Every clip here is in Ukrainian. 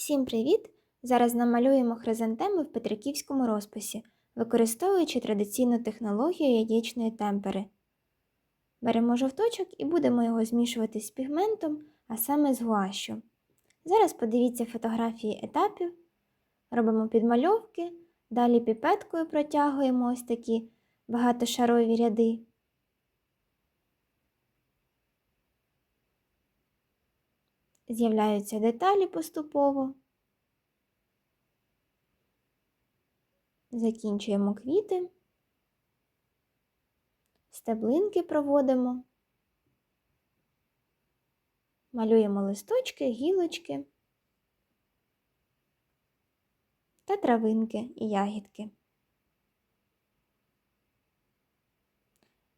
Всім привіт! Зараз намалюємо хризантеми в петриківському розписі, використовуючи традиційну технологію яєчної темпери. Беремо жовточок і будемо його змішувати з пігментом, а саме з гуашю. Зараз подивіться фотографії етапів, робимо підмальовки, далі піпеткою протягуємо ось такі багатошарові ряди. З'являються деталі поступово. Закінчуємо квіти, стеблинки проводимо, малюємо листочки, гілочки та травинки і ягідки.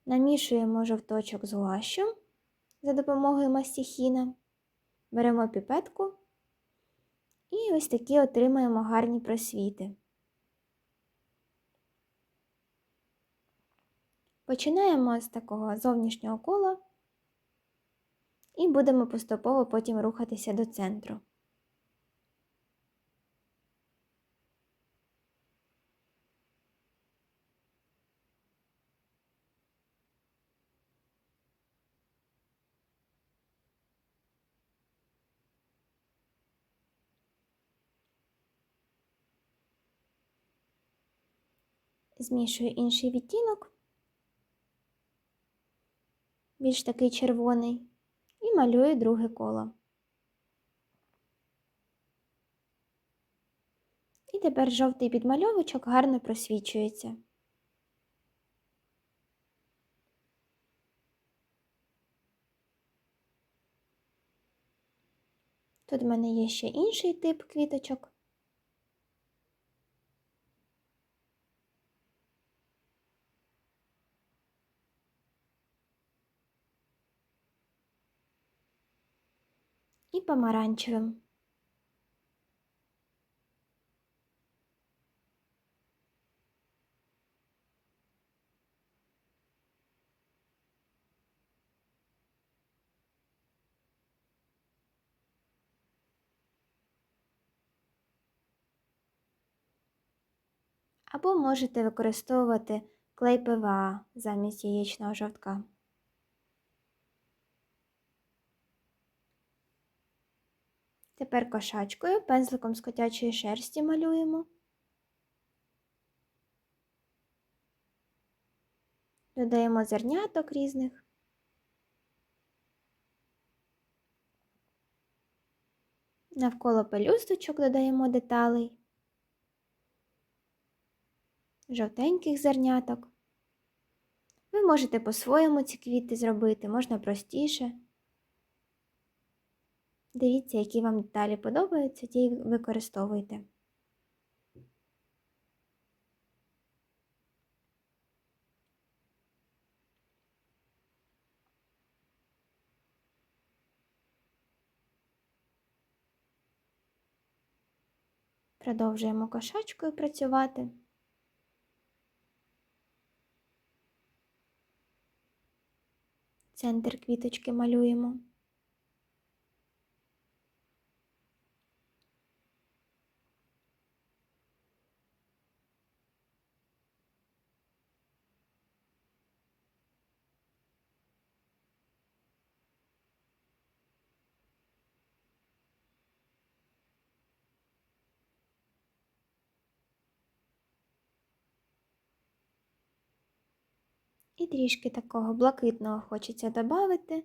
Намішуємо жовточок з гуашем за допомогою мастихіна. Беремо піпетку і ось такі отримаємо гарні просвіти. Починаємо з такого зовнішнього кола і будемо поступово потім рухатися до центру. Змішую інший відтінок, більш такий червоний, і малюю друге коло. І тепер жовтий підмальовочок гарно просвічується. Тут в мене є ще інший тип квіточок. І помаранчевим. Або можете використовувати клей ПВА замість яєчного жовтка. Тепер кошачкою пензликом з котячої шерсті малюємо. Додаємо зерняток різних. Навколо пелюсточок додаємо деталей, жовтеньких зерняток. Ви можете по-своєму ці квіти зробити, можна простіше. Дивіться, які вам деталі подобаються, ті використовуйте. Продовжуємо кошачкою працювати. Центр квіточки малюємо. І трішки такого блакитного хочеться додати.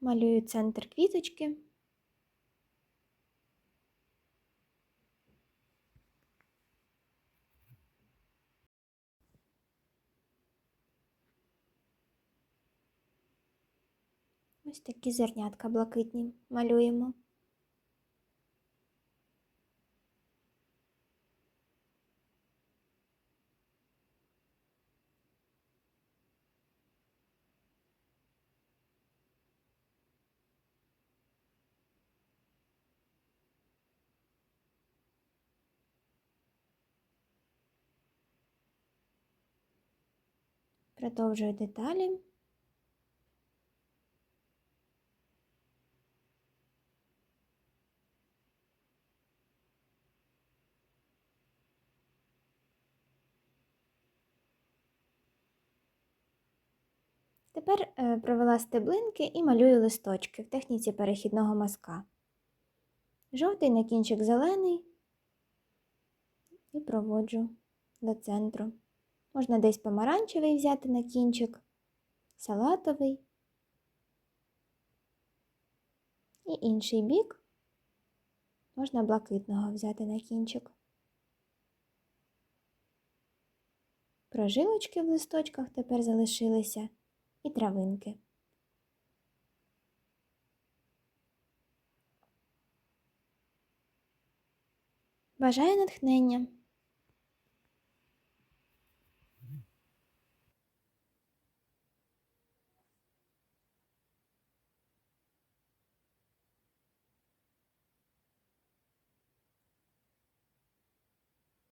Малюю центр квіточки. Ось такі зернятка блакитні малюємо. Продовжую деталі. Тепер е, провела стеблинки і малюю листочки в техніці перехідного мазка. Жовтий на кінчик зелений і проводжу до центру. Можна десь помаранчевий взяти на кінчик, салатовий і інший бік можна блакитного взяти на кінчик. Прожилочки в листочках тепер залишилися і травинки. Бажаю натхнення!